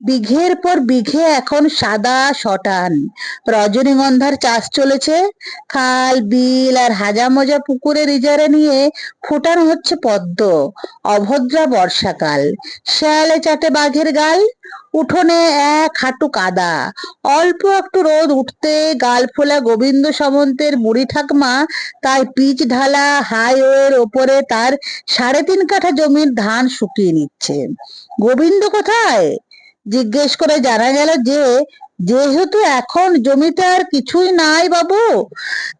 বিঘের পর বিঘে এখন সাদা শটান। রজনীগন্ধার চাষ চলেছে। খাল, বিল আর হাজা মজা পুকুরের ইজারা নিয়ে ফোটানো হচ্ছে পদ্ম, অভদ্রা বর্ষাকাল। শেয়ালে চাটে বাঘের গাল, উঠোনে এক হাঁটু কাদা। অল্প একটু রোদ উঠতে গাল ফোলা গোবিন্দ সামন্তের বুড়ি ঠাকমা তাই পিচ ঢালা হাইওয়ের ওপরে তার সাড়ে তিন কাঠা জমির ধান শুকিয়ে নিচ্ছে। গোবিন্দ কোথায়? জিজ্ঞেস করে জানা গেল যে, যেহেতু এখন জমিতে আর কিছুই নাই বাবু,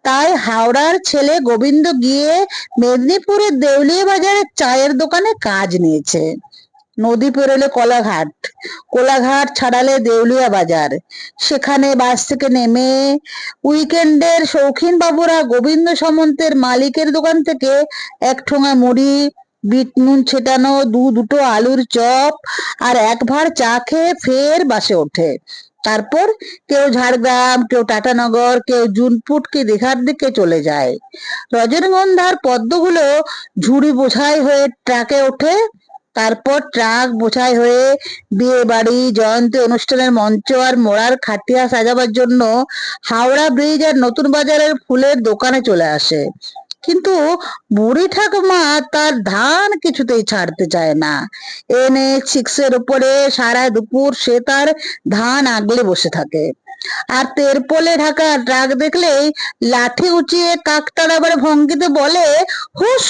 তাই হাওড়ার ছেলে গোবিন্দ গিয়ে মেদিনীপুরের দেউলিয়া বাজারে চায়ের দোকানে কাজ নিয়েছে। নদী পেরোলে কোলাঘাট কোলাঘাট ছাড়ালে দেউলিয়া বাজার। সেখানে বাস থেকে নেমে উইকেন্ডের শৌখিন বাবুরা গোবিন্দ সামন্তের মালিকের দোকান থেকে এক ঠোঙা মুড়ি বিট নুন ছেটানো, দু দুটো আলুর চপ, আর এক ভাঁড় চা খেয়ে ফের বাসে ওঠে। তারপর কেউ ঝাড়গ্রাম, কেউ টাটানগর, কেউ জুনপুট কি দীঘার দিকে চলে যায়। রজনীগন্ধার পদ্মগুলো ঝুড়ি বোঝাই হয়ে ট্রাকে ওঠে। তারপর ট্রাক বোঝাই হয়ে বিয়ে বাড়ি জয়ন্তী অনুষ্ঠানের মঞ্চ আর মোড়ার খাটিয়া সাজাবার জন্য হাওড়া ব্রিজ আর নতুন বাজারের ফুলের দোকানে চলে আসে। কিন্তু বুড়ি ঠাকুমা তার ধান কিছুতেই ছাড়তে চায় না। এনে সিক্সের উপরে সারা দুপুর সে তার ধান আগলে বসে থাকে। আর তেরপলে ঢাকা ট্রাক দেখলেই লাঠি উঁচিয়ে কাকতাড়াবার ভঙ্গিতে বলে হুস